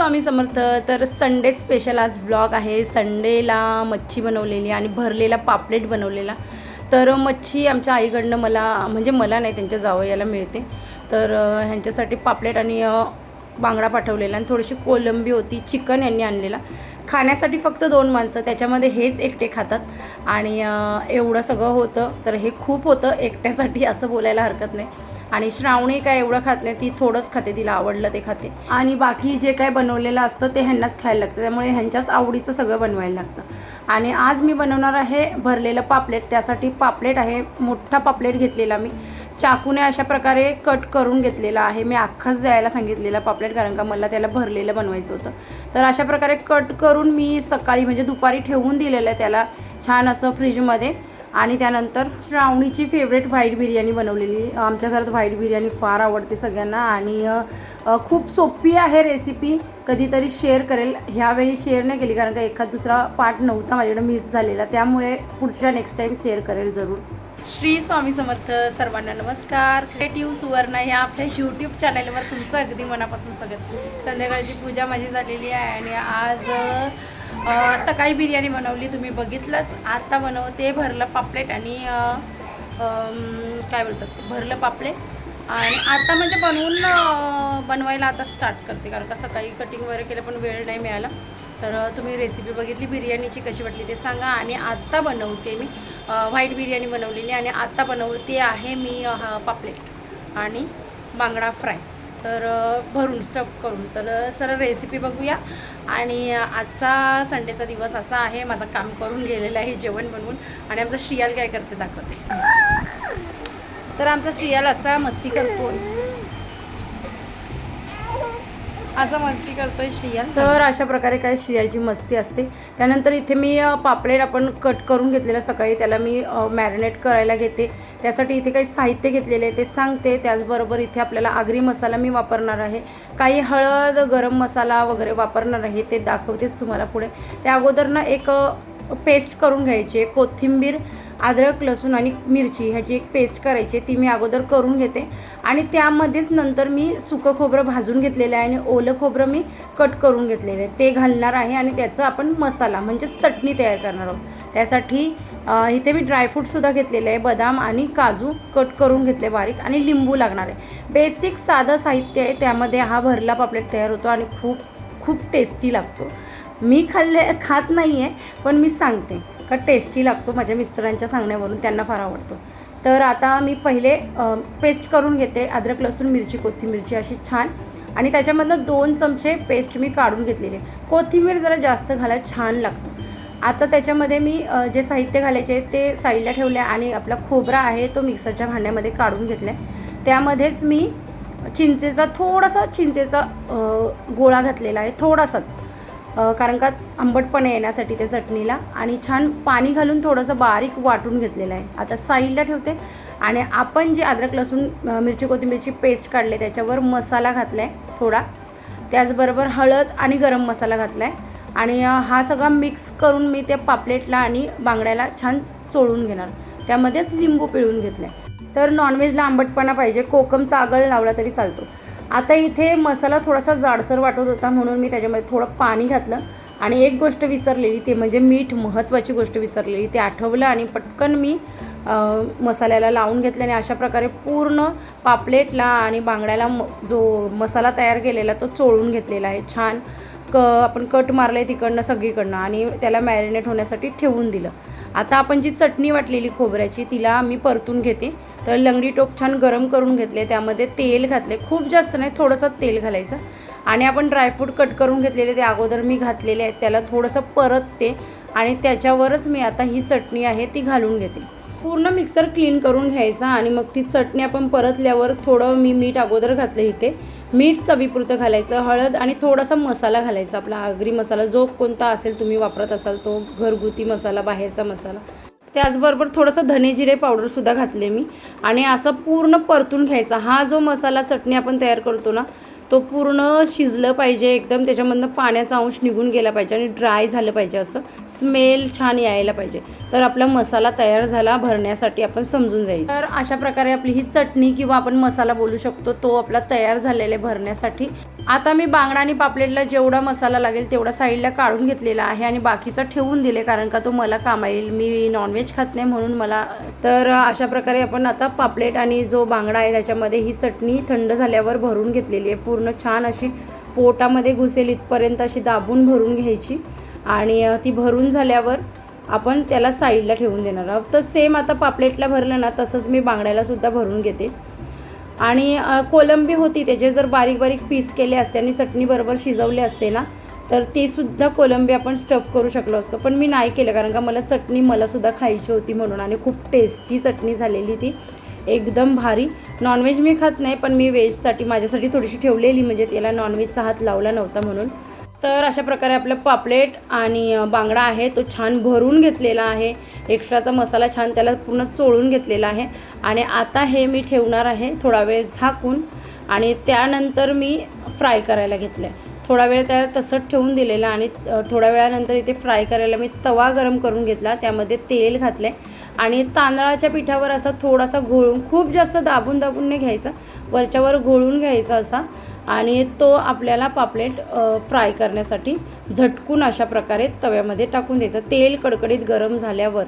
स्वामी समर्थ तर Sunday special आज blog आहे. संडेला मच्छी बनवलेली आणि भरलेला पापलेट बनवलेला. तर मच्छी आमच्या आईकडनं मला म्हणजे मला नाही त्यांच्या जावयाला मिळते. तर ह्यांच्यासाठी पापलेट आणि बांगडा पाठवलेला आणि थोडीशी कोलंबी होती चिकन यांनी आणलेला. खाण्यासाठी फक्त दोन माणसं त्याच्यामध्ये हेच एकटे खातात. आणि एवढं सगळं होतं तर हे खूप होतं एकट्यासाठी असं बोलायला हरकत नाही. आणि श्रावणी काय एवढं खात नाही ती थोडंच खाते तिला आवडलं ते खाते. आणि बाकी जे काय बनवलेलं असतं ते ह्यांनाच खायला लागतं. त्यामुळे ह्यांच्याच आवडीचं सगळं बनवायला लागतं. आणि आज मी बनवणार आहे भरलेलं पापलेट. त्यासाठी पापलेट आहे मोठा पापलेट घेतलेला मी. चाकूने अशा प्रकारे कट करून घेतलेला आहे. मी अख्खाच द्यायला सांगितलेला पापलेट कारण का मला त्याला भरलेलं बनवायचं होतं. तर अशा प्रकारे कट करून मी सकाळी म्हणजे दुपारी ठेवून दिलेलं आहे त्याला छान असं फ्रीजमध्ये. आणि त्यानंतर श्रावणीची फेवरेट व्हाईट बिर्याणी बनवलेली. आमच्या घरात व्हाईट बिर्याणी फार आवडते सगळ्यांना आणि खूप सोपी आहे रेसिपी कधीतरी शेअर करेल. ह्यावेळी शेअर नाही केली कारण का एखाद दुसरा पार्ट नव्हता माझ्याकडे मिस झालेला. त्यामुळे पुढच्या नेक्स्ट टाईम शेअर करेल जरूर. श्री स्वामी समर्थ सर्वांना नमस्कार. क्रिएटिव्ह सुवर्ण या आपल्या यूट्यूब चॅनलवर तुमचं अगदी मनापासून स्वागत. संध्याकाळची पूजा माझी झालेली आहे आणि आज सकाळी बिर्याणी बनवली तुम्ही बघितलंच. आता बनवते भरलं पापलेट आणि काय बोलतात ते, भरलं पापलेट. आणि आता म्हणजे बनवून बनवायला आता स्टार्ट करते कारण का सकाळी कटिंग वगैरे केलं पण वेळ नाही मिळाला. तर तुम्ही रेसिपी बघितली बिर्याणीची कशी वाटली ते सांगा. आणि आत्ता बनवते मी व्हाईट बिर्याणी बनवलेली. आणि आत्ता बनवते आहे मी हा पापलेट आणि बांगडा फ्राय. तर भरून स्टफ करून. तर चला रेसिपी बघूया. आणि आजचा संडेचा दिवस असा आहे माझं काम करून गेलेलं आहे जेवण बनवून. आणि आमचा श्रियाल काय करते दाखवते. तर आमचा श्रियाल असा मस्ती करतो असा मस्ती करतोय श्रियाल. तर अशा प्रकारे काय श्रियालची मस्ती असते. त्यानंतर इथे मी पापलेट आपण कट करून घेतलेलं सकाळी. त्याला मी मॅरिनेट करायला घेते. त्यासाठी इथे काही साहित्य घेतलेले आहे ते सांगते. त्याचबरोबर इथे आपल्याला आगरी मसाला मी वापरणार आहे. काही हळद गरम मसाला वगैरे वापरणार आहे ते दाखवतेच तुम्हाला पुढे. त्या अगोदर ना एक पेस्ट करून घ्यायची कोथिंबीर अद्रक लसूण आणि मिरची ह्याची एक पेस्ट करायची आहे ती मी अगोदर करून घेते. आणि त्यामध्येच नंतर मी सुकं खोबरं भाजून घेतलेलं आहे आणि ओलं खोबरं मी कट करून घेतलेलं आहे. ते घालणार आहे आणि त्याचं आपण मसाला म्हणजे चटणी तयार करणार आहोत. त्यासाठी इथे मी ड्रायफ्रूटसुद्धा घेतलेले आहे. बदाम आणि काजू कट करून घेतले बारीक आणि लिंबू लागणार आहे. बेसिक साधं साहित्य आहे. त्यामध्ये हा भरला पापलेट तयार होतो आणि खूप खूप टेस्टी लागतो. मी खाल्ले खात नाही आहे पण मी सांगते. का टेस्टी लागतो माझ्या मिस्टरांच्या सांगण्यावरून. त्यांना फार आवडतो. तर आता मी पहिले पेस्ट करून घेते. अद्रक लसूण मिरची कोथिंबीरची अशी छान. आणि त्याच्यामधलं दोन चमचे पेस्ट मी काढून घेतलेले. कोथिंबीर जरा जास्त घालायला छान लागतं. आता त्याच्यामध्ये मी जे साहित्य घालायचे ते साईडला ठेवले आणि आपला खोबरा आहे तो मिक्सरच्या भांड्यामध्ये काढून घेतला आहे त्यामध्येच मी चिंचेचा थोडासा चिंचेचा गोळा घातलेला आहे थोडासाच. कारण का आंबटपणा येण्यासाठी त्या चटणीला आणि छान पाणी घालून थोडंसं बारीक वाटून घेतलेलं आहे. आता साईडला ठेवते आणि आपण जे अद्रक लसूण मिरची कोथिंबीरची पेस्ट काढले त्याच्यावर मसाला घातला आहे थोडा. त्याचबरोबर हळद आणि गरम मसाला घातला आहे आणि हा सगळा मिक्स करून मी त्या पापलेटला आणि बांगड्याला छान चोळून घेणार. त्यामध्येच लिंबू पिळून घेतलं. आहे तर नॉनव्हेजला आंबटपणा पाहिजे कोकमचा आगळ लावला तरी चालतो. आता इथे मसाला थोडासा जाडसर वाटत होता म्हणून मी त्याच्यामध्ये थोडं पाणी घातलं. आणि एक गोष्ट विसरलेली ते म्हणजे मीठ महत्त्वाची गोष्ट विसरलेली ते आठवलं आणि पटकन मी मसाल्याला लावून घेतलं आणि अशा प्रकारे पूर्ण पापलेटला आणि बांगड्याला म जो मसाला तयार केलेला तो चोळून घेतलेला आहे छान. क आपण कट मारलं आहे तिकडनं सगळीकडनं आणि त्याला मॅरिनेट होण्यासाठी ठेवून दिलं. आता आपण जी चटणी वाटलेली खोबऱ्याची तिला मी परतून घेते. तर लंगडी टोप छान गरम करून घेतले त्यामध्ये तेल घातले खूप जास्त नाही थोडंसं तेल घालायचं. आणि आपण ड्रायफ्रूट कट करून घेतलेले ते अगोदर मी घातलेले आहेत त्याला थोडंसं परतते. आणि त्याच्यावरच मी आता ही चटणी आहे ती घालून घेते. पूर्ण मिक्सर क्लीन करून घ्यायचा आणि मग ती चटणी आपण परतल्यावर थोडं मी मीठ अगोदर घातलं इथे. मीठ चवीपुरतं घालायचं हळद आणि थोडासा मसाला घालायचा आपला आगरी मसाला जो कोणता असेल तुम्ही वापरत असाल तो घरगुती मसाला बाहेरचा मसाला. त्याचबरोबर थोडंसं धने जिरे पावडरसुद्धा घातले मी. आणि असं पूर्ण परतून घ्यायचा. हा जो मसाला चटणी आपण तयार करतो ना तो पूर्ण शिजलं पाहिजे एकदम त्याच्यामधनं पाण्याचा अंश निघून गेला पाहिजे आणि ड्राय झालं पाहिजे असं. स्मेल छान यायला पाहिजे. तर आपला मसाला तयार झाला भरण्यासाठी आपण समजून जाईल. तर अशा प्रकारे आपली ही चटणी किंवा आपण मसाला बोलू शकतो तो आपला तयार झालेला आहे भरण्यासाठी. आता मी बांगडा आणि पापलेटला जेवढा मसाला लागेल तेवढा साईडला काढून घेतलेला आहे आणि बाकीचा ठेवून दिले कारण का तो मला कामा येईल मी नॉनव्हेज खात नाही म्हणून मला तर अशा प्रकारे आपण आता पापलेट आणि जो बांगडा आहे त्याच्यामध्ये ही चटणी थंड झाल्यावर भरून घेतलेली आहे. पूर्ण छान अशी पोटामध्ये घुसेल इथपर्यंत अशी दाबून भरून घ्यायची. आणि ती भरून झाल्यावर आपण त्याला साईडला ठेवून देणार आहोत. तर सेम आता पापलेटला भरलं ना तसंच मी बांगड्याला सुद्धा भरून घेते. आणि कोलंबी होती त्याचे जर बारीक बारीक पीस केले असते आणि चटणीबरोबर शिजवले असते ना तर ते सुद्धा कोलंबी आपण स्टफ करू शकलो असतो. पण मी नाही केलं कारण का मला चटणी मलासुद्धा खायची होती म्हणून आणि खूप टेस्टी चटणी झालेली ती. एकदम भारी. नॉनव्हेज मी खात नाही पण मी व्हेजसाठी माझ्यासाठी थोडीशी ठेवलेली म्हणजे त्याला नॉनव्हेजचा हात लावला नव्हता म्हणून. तर अशा प्रकारे आपलं पापलेट आणि बांगडा आहे तो छान भरून घेतलेला आहे. एक्स्ट्राचा मसाला छान त्याला पूर्ण चोळून घेतलेला आहे. आणि आता हे मी ठेवणार आहे थोडा वेळ झाकून आणि त्यानंतर मी फ्राय करायला घेतलं आहे थोडा वेळ त्या तसंच ठेवून दिलेलं आणि थोड्या वेळानंतर इथे फ्राय करायला मी तवा गरम करून घेतला. त्यामध्ये तेल घातलं आहे आणि तांदळाच्या पिठावर असा थोडासा घोळून खूप जास्त दाबून दाबून नाही घ्यायचा. वरच्यावर घोळून घ्यायचा असा. आणि तो आपल्याला पापलेट फ्राय करण्यासाठी झटकून अशा प्रकारे तव्यामध्ये टाकून द्यायचं. तेल कडकडीत गरम झाल्यावर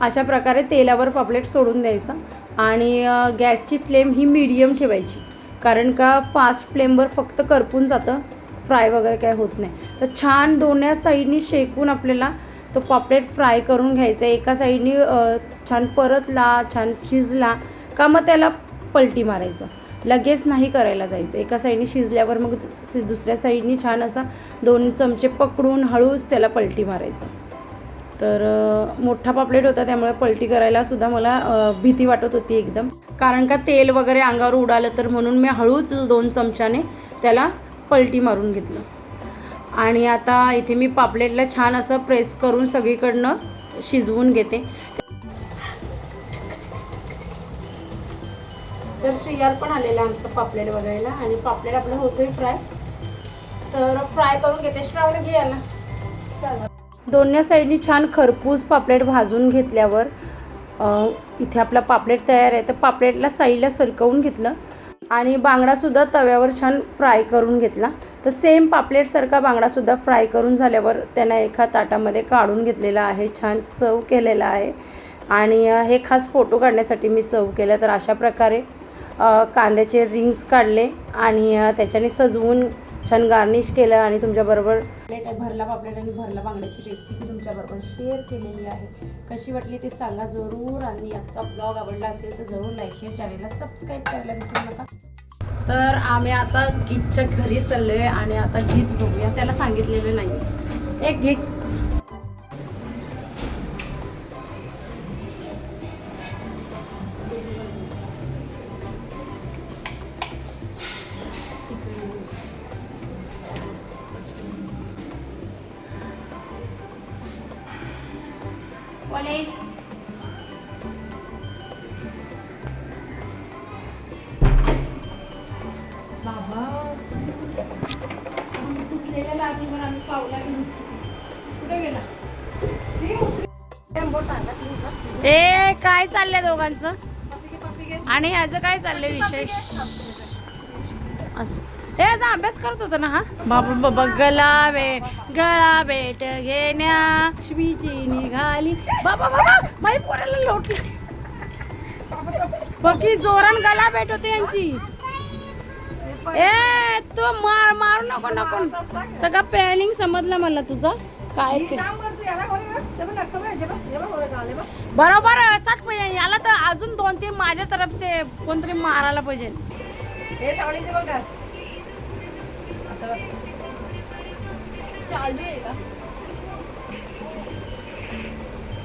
अशा प्रकारे तेलावर पापलेट सोडून द्यायचं आणि गॅसची फ्लेम ही मीडियम ठेवायची. कारण का फास्ट फ्लेमवर फक्त करपून जातं फ्राय वगैरे काय होत नाही. तर छान दोन्ही साईडनी शेकून आपल्याला तो पापलेट फ्राय करून घ्यायचा. एका साईडनी छान परतला छान शिजला का मग त्याला पलटी मारायचं. लगेच नाही करायला जायचं. एका साईडने शिजल्यावर मग सि- दुसऱ्या साईडनी छान असा दोन चमचे पकडून हळूच त्याला पलटी मारायचं. तर मोठा पापलेट होता त्यामुळे पलटी करायला सुद्धा मला भीती वाटत होती एकदम. कारण का तेल वगैरे अंगावर उडालं तर म्हणून मी हळूच दोन चमच्याने त्याला पलटी मारून घेतलं. आणि आता इथे मी पापलेटला छान असं प्रेस करून सगळीकडनं शिजवून घेते. तयार पण आलेला आमचं पापलेट बघायला. आणि पापलेट आपलं होतोय फ्राय. तर फ्राय करून घेते. श्रावण घ्यायला याला. दोन्ही साईडनी छान खरपूस पापलेट भाजून घेतल्यावर इथे आपला पापलेट तयार आहे. तर पापलेटला साईडला सरकवून घेतलं. आणि बांगडासुद्धा तव्यावर छान फ्राय करून घेतला. तर सेम पापलेटसारखा बांगडासुद्धा फ्राय करून झाल्यावर त्यांना एका ताटामध्ये काढून घेतलेला आहे. छान सर्व केलेला आहे. आणि हे खास फोटो काढण्यासाठी मी सर्व केलं. तर अशा प्रकारे कांद्याचे रिंग्स काढले आणि त्याच्याने सजवून छान गार्निश केलं आणि तुमच्याबरोबर प्लेट भरला पापलेट आणि भरला बांगड्याची रेसिपी तुमच्याबरोबर शेअर केलेली आहे. कशी वाटली ते सांगा जरूर आणि आजचा ब्लॉग आवडला असेल तर जरूर लाईक शेअर चॅनेलला सबस्क्राईब करायला विसरू नका. तर आम्ही आता गीतच्या घरी चाललो आहे आणि आता गीत बघूया. त्याला सांगितलेलं नाही. एक गीत Police. बाबा कुठलेल्या लागली पण आम्ही पावला गेलो कुठे गेला? ए काय चाललंय दोघांचं? आणि ह्याचं काय चाललंय विशेष? असं. ए अभ्यास करत होता ना हा? बाबा बाबा गला बे गळा बेट घेण्या. लक्ष्मीची निघाली. बाबा बाबा माझी पोराला लोटली. बघी जोरान गला भेट होते यांची. ए तू मार मारू नको नको. सगळं प्लॅनिंग समजलं मला तुझं. काय बरोबर असाच पाहिजे याला तर अजून दोन तीन माझ्या तरफचे कोणतरी मारायला पाहिजे. चालू आहे का?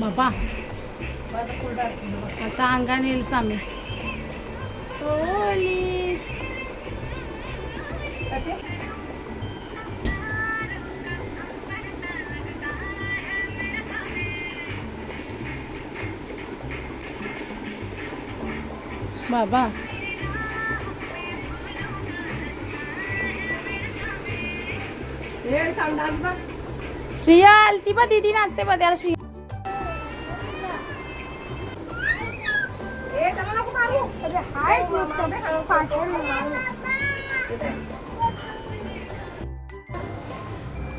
बाबा आता अंगाने येईल सामी होली बाबा श्रियाल ती पण दीदी नाचते बघ त्याला श्री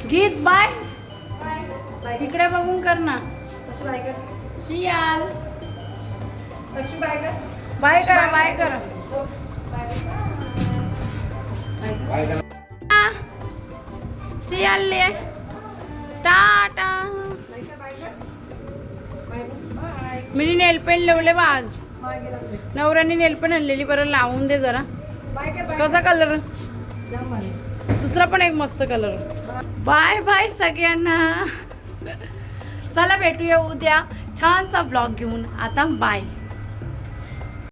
गीत बाय. इकडे बघून कर ना. श्रियाल. बाय करा? बाय करा आ, श्रियाल ले टाटा मी नेलपेन पेंट लावले बा आज नवऱ्याने नेलपेन आणलेली बरं लावून दे जरा. कसा कलर दुसरा पण एक मस्त कलर बाय बाय सगळ्यांना. चला भेटूया उद्या. छानसा ब्लॉग घेऊन. आता बाय